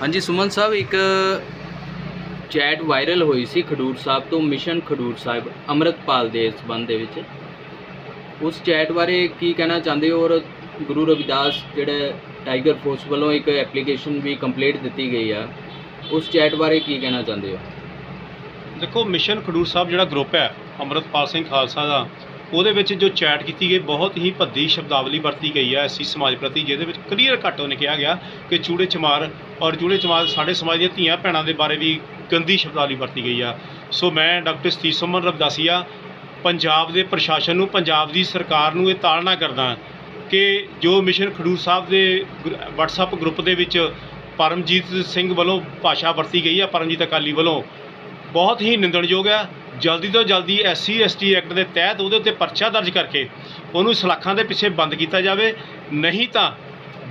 ਹਾਂਜੀ, ਸੁਮਨ ਸਾਹਿਬ, ਇੱਕ chat viral ਹੋਈ ਸੀ ਖਡੂਰ ਸਾਹਿਬ ਤੋਂ, ਮਿਸ਼ਨ ਖਡੂਰ ਸਾਹਿਬ, ਅੰਮ੍ਰਿਤਪਾਲ ਦੇ ਸੰਬੰਧ ਦੇ ਵਿੱਚ। ਉਸ ਚੈਟ ਬਾਰੇ ਕੀ ਕਹਿਣਾ ਚਾਹੁੰਦੇ ਹੋ? ਔਰ ਗੁਰੂ ਰਵਿਦਾਸ ਜਿਹੜਾ ਟਾਈਗਰ ਫੋਰਸ ਵੱਲੋਂ ਇੱਕ ਐਪਲੀਕੇਸ਼ਨ ਵੀ ਕੰਪਲੀਟ ਦਿੱਤੀ ਗਈ ਆ, ਉਸ ਚੈਟ ਬਾਰੇ ਕੀ ਕਹਿਣਾ ਚਾਹੁੰਦੇ ਹੋ? ਦੇਖੋ, ਮਿਸ਼ਨ ਖਡੂਰ ਸਾਹਿਬ ਜਿਹੜਾ ਗਰੁੱਪ ਹੈ, ਅੰਮ੍ਰਿਤਪਾਲ ਸਿੰਘ ਖਾਲਸਾ ਦਾ ਉਹਦੇ ਵਿੱਚ ਜੋ ਚੈਟ ਕੀਤੀ ਗਈ, ਬਹੁਤ ਹੀ ਭੱਦੀ ਸ਼ਬਦਾਵਲੀ ਵਰਤੀ ਗਈ ਹੈ ਐਸੀ ਸਮਾਜ ਪ੍ਰਤੀ, ਜਿਹਦੇ ਵਿੱਚ ਕਲੀਅਰ ਕੱਟ ਉਹਨੇ ਕਿਹਾ ਗਿਆ ਕਿ ਚੂੜੇ ਚਮਾਰ ਔਰ ਚੂੜੇ ਚਮਾਰ ਸਾਡੇ ਸਮਾਜ ਦੀਆਂ ਧੀਆਂ ਭੈਣਾਂ ਦੇ ਬਾਰੇ ਵੀ ਗੰਦੀ ਸ਼ਬਦਾਵਲੀ ਵਰਤੀ ਗਈ ਆ। ਸੋ ਮੈਂ ਡਾਕਟਰ ਸਤੀਸ਼ ਸੁਮਨ ਰਵਦਾਸੀਆ ਪੰਜਾਬ ਦੇ ਪ੍ਰਸ਼ਾਸਨ ਨੂੰ, ਪੰਜਾਬ ਦੀ ਸਰਕਾਰ ਨੂੰ ਇਹ ਤਾੜਨਾ ਕਰਦਾ ਕਿ ਜੋ ਮਿਸ਼ਨ ਖਡੂਰ ਸਾਹਿਬ ਦੇ ਗਰ- WhatsApp ਗਰੁੱਪ ਦੇ ਵਿੱਚ ਪਰਮਜੀਤ ਸਿੰਘ ਵੱਲੋਂ ਭਾਸ਼ਾ ਵਰਤੀ ਗਈ ਆ, ਪਰਮਜੀਤ ਅਕਾਲੀ ਵੱਲੋਂ, ਬਹੁਤ ਹੀ ਨਿੰਦਣਯੋਗ ਹੈ ਜਲਦੀ ਤੋਂ ਜਲਦੀ ਐਸਸੀ, ਐਸਟੀ ਐਕਟ ਦੇ ਤਹਿਤ ਉਹਦੇ ਉੱਤੇ ਪਰਚਾ ਦਰਜ ਕਰਕੇ ਉਹਨੂੰ ਸਲਾਖਾਂ ਦੇ ਪਿੱਛੇ ਬੰਦ ਕੀਤਾ ਜਾਵੇ। ਨਹੀਂ ਤਾਂ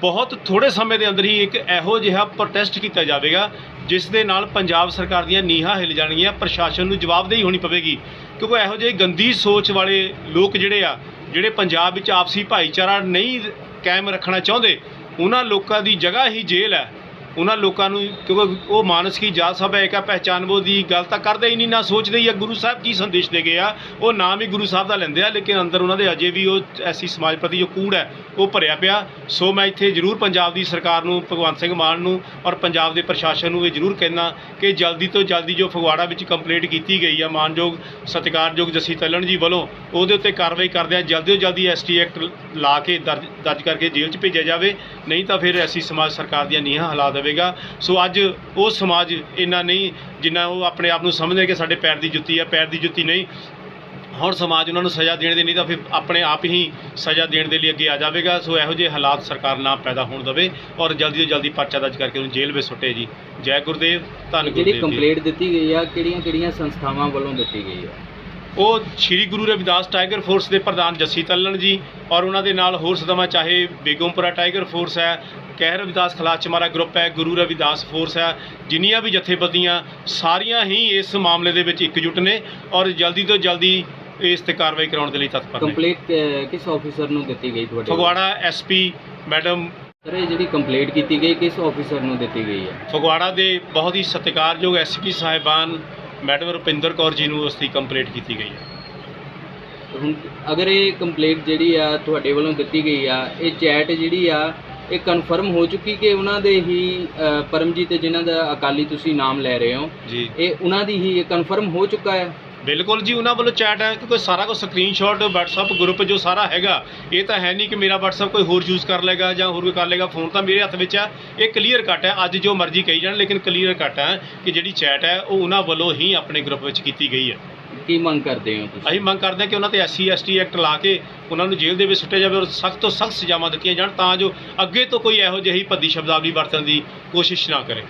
ਬਹੁਤ ਥੋੜੇ ਸਮੇਂ ਦੇ ਅੰਦਰ ਹੀ ਇੱਕ ਇਹੋ ਜਿਹਾ ਪ੍ਰੋਟੈਸਟ ਕੀਤਾ ਜਾਵੇਗਾ, ਜਿਸ ਦੇ ਨਾਲ ਪੰਜਾਬ ਸਰਕਾਰ ਦੀਆਂ ਨੀਹਾਂ ਹਿੱਲ ਜਾਣਗੀਆਂ, ਪ੍ਰਸ਼ਾਸਨ ਨੂੰ ਜਵਾਬਦੇਹੀ ਹੋਣੀ ਪਵੇਗੀ। ਕਿਉਂਕਿ ਇਹੋ ਜਿਹੇ ਗੰਦੀ ਸੋਚ ਵਾਲੇ ਲੋਕ ਜਿਹੜੇ ਆ, ਜਿਹੜੇ ਪੰਜਾਬ ਵਿੱਚ ਆਪਸੀ ਭਾਈਚਾਰਾ ਨਹੀਂ ਕਾਇਮ ਰੱਖਣਾ ਚਾਹੁੰਦੇ, ਉਹਨਾਂ ਲੋਕਾਂ ਦੀ ਜਗ੍ਹਾ ਹੀ ਜੇਲ੍ਹ ਹੈ। ਉਹਨਾਂ ਲੋਕਾਂ ਨੂੰ ਕਿਉਂਕਿ ਉਹ ਮਾਨਸ ਕੀ ਜਾਤ ਸਭ ਏਕਾ ਪਹਿਚਾਨਵੋ ਦੀ ਗੱਲ ਤਾਂ ਕਰਦੇ ਹੀ ਨਹੀਂ, ਨਾ ਸੋਚਦੇ ਹੀ ਆ ਗੁਰੂ ਸਾਹਿਬ ਕੀ ਸੰਦੇਸ਼ ਦੇ ਗਏ ਆ। ਉਹ ਨਾਮ ਹੀ ਗੁਰੂ ਸਾਹਿਬ ਦਾ ਲੈਂਦੇ ਆ, ਲੇਕਿਨ ਅੰਦਰ ਉਹਨਾਂ ਦੇ ਅਜੇ ਵੀ ਉਹ ਐਸੀ ਸਮਾਜ ਪ੍ਰਤੀ ਜੋ ਕੂੜ ਹੈ, ਉਹ ਭਰਿਆ ਪਿਆ। ਸੋ ਮੈਂ ਇੱਥੇ ਜ਼ਰੂਰ ਪੰਜਾਬ ਦੀ ਸਰਕਾਰ ਨੂੰ, ਭਗਵੰਤ ਸਿੰਘ ਮਾਨ ਨੂੰ ਔਰ ਪੰਜਾਬ ਦੇ ਪ੍ਰਸ਼ਾਸਨ ਨੂੰ ਇਹ ਜ਼ਰੂਰ ਕਹਿਣਾ ਕਿ ਜਲਦੀ ਤੋਂ ਜਲਦੀ ਜੋ ਫਗਵਾੜਾ ਵਿੱਚ ਕੰਪਲੇਂਟ ਕੀਤੀ ਗਈ ਆ ਮਾਨਯੋਗ, ਸਤਿਕਾਰਯੋਗ ਜੱਸੀ ਤਲਣ ਜੀ ਵੱਲੋਂ, ਉਹਦੇ ਉੱਤੇ ਕਾਰਵਾਈ ਕਰਦੇ ਆ। ਜਲਦੀ ਤੋਂ ਜਲਦੀ ਐਸਟੀ ਐਕਟ ਲਾ ਕੇ ਦਰਜ ਦਰਜ ਕਰਕੇ ਜੇਲ੍ਹ 'ਚ ਭੇਜਿਆ ਜਾਵੇ, ਨਹੀਂ ਤਾਂ ਫਿਰ ਐਸੀ ਸਮਾਜ ਸਰਕਾਰ ਦੀਆਂ ਨੀਹਾਂ ਹਾਲਾਤ ਦੇਵੇਗਾ ਸੋ ਅੱਜ ਉਹ ਸਮਾਜ ਇੰਨਾ ਨਹੀਂ ਜਿੰਨਾ ਉਹ ਆਪਣੇ ਆਪ ਨੂੰ ਸਮਝਦੇ ਕਿ ਸਾਡੇ ਪੈਰ ਦੀ ਜੁੱਤੀ ਆ ਪੈਰ ਦੀ ਜੁੱਤੀ ਨਹੀਂ। ਹੁਣ ਸਮਾਜ ਉਹਨਾਂ ਨੂੰ ਸਜ਼ਾ ਦੇਣ ਦੇ ਨਹੀਂ ਤਾਂ ਫਿਰ ਆਪਣੇ ਆਪ ਹੀ ਸਜ਼ਾ ਦੇਣ ਦੇ ਲਈ ਅੱਗੇ ਆ ਜਾਵੇਗਾ। ਸੋ ਇਹੋ ਜਿਹੇ ਹਾਲਾਤ ਸਰਕਾਰ ਨਾ ਪੈਦਾ ਹੋਣ ਦੇਵੇ ਔਰ ਜਲਦੀ ਤੋਂ ਜਲਦੀ ਪਰਚਾ ਦਰਜ ਕਰਕੇ ਉਹਨੂੰ ਜੇਲ੍ਹ ਵਿੱਚ ਸੁੱਟੇ ਜੀ। ਜੈ ਗੁਰਦੇਵ ਧੰਨ ਜਿਹੜੀ ਗੁਰਦੇਵ ਜੀ। ਕੰਪਲੀਟ ਦਿੱਤੀ ਗਈ ਆ ਕਿਹੜੀਆਂ ਕਿਹੜੀਆਂ ਸੰਸਥਾਵਾਂ ਵੱਲੋਂ ਦਿੱਤੀ ਗਈ ਆ? ਉਹ ਸ੍ਰੀ ਗੁਰੂ ਰਵਿਦਾਸ ਟਾਈਗਰ ਫੋਰਸ ਦੇ ਪ੍ਰਧਾਨ ਜੱਸੀ ਤੱਲਣ ਜੀ ਔਰ ਉਹਨਾਂ ਦੇ ਨਾਲ ਹੋਰ ਸਦਮਾ ਚਾਹੇ ਬੇਗਮਪੁਰਾ ਟਾਈਗਰ ਫੋਰਸ ਹੈ ਕਹਿ ਰਵਿਦਾਸ ਖਲਾਸ ਚਮਾਰਾ ਗਰੁੱਪ ਹੈ ਗੁਰੂ ਰਵਿਦਾਸ ਫੋਰਸ ਹੈ ਜਿੰਨੀਆਂ ਵੀ ਜਥੇਬੰਦੀਆਂ ਸਾਰੀਆਂ ਹੀ ਇਸ ਮਾਮਲੇ ਦੇ ਵਿੱਚ ਇਕਜੁੱਟ ਨੇ ਔਰ ਜਲਦੀ ਤੋਂ ਜਲਦੀ ਇਸ ਤੇ ਕਾਰਵਾਈ ਕਰਾਉਣ ਦੇ ਲਈ ਤਤਪਰ ਨੇ। ਕੰਪਲੀਟ ਕਿਸ ਆਫੀਸਰ ਨੂੰ ਦਿੱਤੀ ਗਈ ਤੁਹਾਡੇ? ਫਗਵਾੜਾ ਐਸਪੀ ਮੈਡਮ ਸਰ ਇਹ ਜਿਹੜੀ ਕੰਪਲੀਟ ਕੀਤੀ ਗਈ ਕਿਸ ਆਫੀਸਰ ਨੂੰ ਦਿੱਤੀ ਗਈ ਹੈ? ਫਗਵਾੜਾ ਦੇ ਬਹੁਤ ਹੀ ਸਤਿਕਾਰਯੋਗ ਐਸਪੀ ਸਾਹਿਬਾਨ ਮੈਡਮ ਰੁਪਿੰਦਰ ਕੌਰ ਜੀ ਨੂੰ ਉਸ ਦੀ ਕੰਪਲੀਟ ਕੀਤੀ ਗਈ ਹੈ। ਹੁਣ ਅਗਰ ਇਹ ਕੰਪਲੀਟ ਜਿਹੜੀ ਆ ਤੁਹਾਡੇ ਵੱਲੋਂ ਦਿੱਤੀ ਗਈ ਆ ਇਹ ਚੈਟ ਜਿਹੜੀ ਆ ਇਹ ਕਨਫਰਮ ਹੋ ਚੁੱਕੀ ਕਿ ਉਹਨਾਂ ਦੇ ਹੀ ਅ, ਪਰਮਜੀਤ ਜਿਨ੍ਹਾਂ ਦਾ ਅਕਾਲੀ ਤੁਸੀਂ ਨਾਮ ਲੈ ਰਹੇ ਹੋ ਜੀ। ਇਹ ਉਹਨਾਂ ਦੀ ਹੀ ਕਨਫਰਮ ਹੋ ਚੁੱਕਾ ਹੈ? ਬਿਲਕੁਲ ਜੀ ਉਹਨਾਂ ਵੱਲੋਂ ਚੈਟ ਹੈ ਕਿਉਂਕਿ ਸਾਰਾ ਕੁਝ ਸਕਰੀਨਸ਼ਾਟ WhatsApp ਗਰੁੱਪ ਜੋ ਸਾਰਾ ਹੈਗਾ ਇਹ ਤਾਂ ਹੈ ਨਹੀਂ ਕਿ ਮੇਰਾ WhatsApp ਕੋਈ ਹੋਰ ਯੂਜ਼ ਕਰ ਲੇਗਾ ਜਾਂ ਹੋਰ ਕੋਈ ਕਰ ਲੇਗਾ ਫੋਨ ਤਾਂ ਮੇਰੇ ਹੱਥ ਵਿੱਚ ਹੈ ਇਹ ਕਲੀਅਰ ਕੱਟ ਹੈ ਅੱਜ ਜੋ ਮਰਜ਼ੀ ਕਹੀ ਜਾਣ ਲੇਕਿਨ ਕਲੀਅਰ ਕੱਟ ਹੈ ਕਿ ਜਿਹੜੀ ਚੈਟ ਹੈ ਉਹ ਉਹਨਾਂ ਵੱਲੋਂ ਹੀ ਆਪਣੇ ਗਰੁੱਪ ਵਿੱਚ ਕੀਤੀ ਗਈ ਹੈ। ਕੀ ਮੰਗ ਕਰਦੇ ਹੋ ਤੁਸੀਂ? ਅਸੀਂ ਮੰਗ ਕਰਦੇ ਹਾਂ ਕਿ ਉਹਨਾਂ ਤੇ ਐਸਸੀ, ਐਸਟੀ ਐਕਟ ਲਾ ਕੇ ਉਹਨਾਂ ਨੂੰ ਜੇਲ੍ਹ ਦੇ ਵਿੱਚ ਸੁੱਟਿਆ ਜਾਵੇ ਔਰ ਸਖਤ ਤੋਂ ਸਖਤ ਸਜ਼ਾਵਾਂ ਦਿੱਤੀਆਂ ਜਾਣ ਤਾਂ ਜੋ ਅੱਗੇ ਤੋਂ ਕੋਈ ਇਹੋ ਜਿਹੀ ਭੱਦੀ ਸ਼ਬਦਾਵਲੀ ਵਰਤਣ ਦੀ ਕੋਸ਼ਿਸ਼ ਨਾ ਕਰੇ।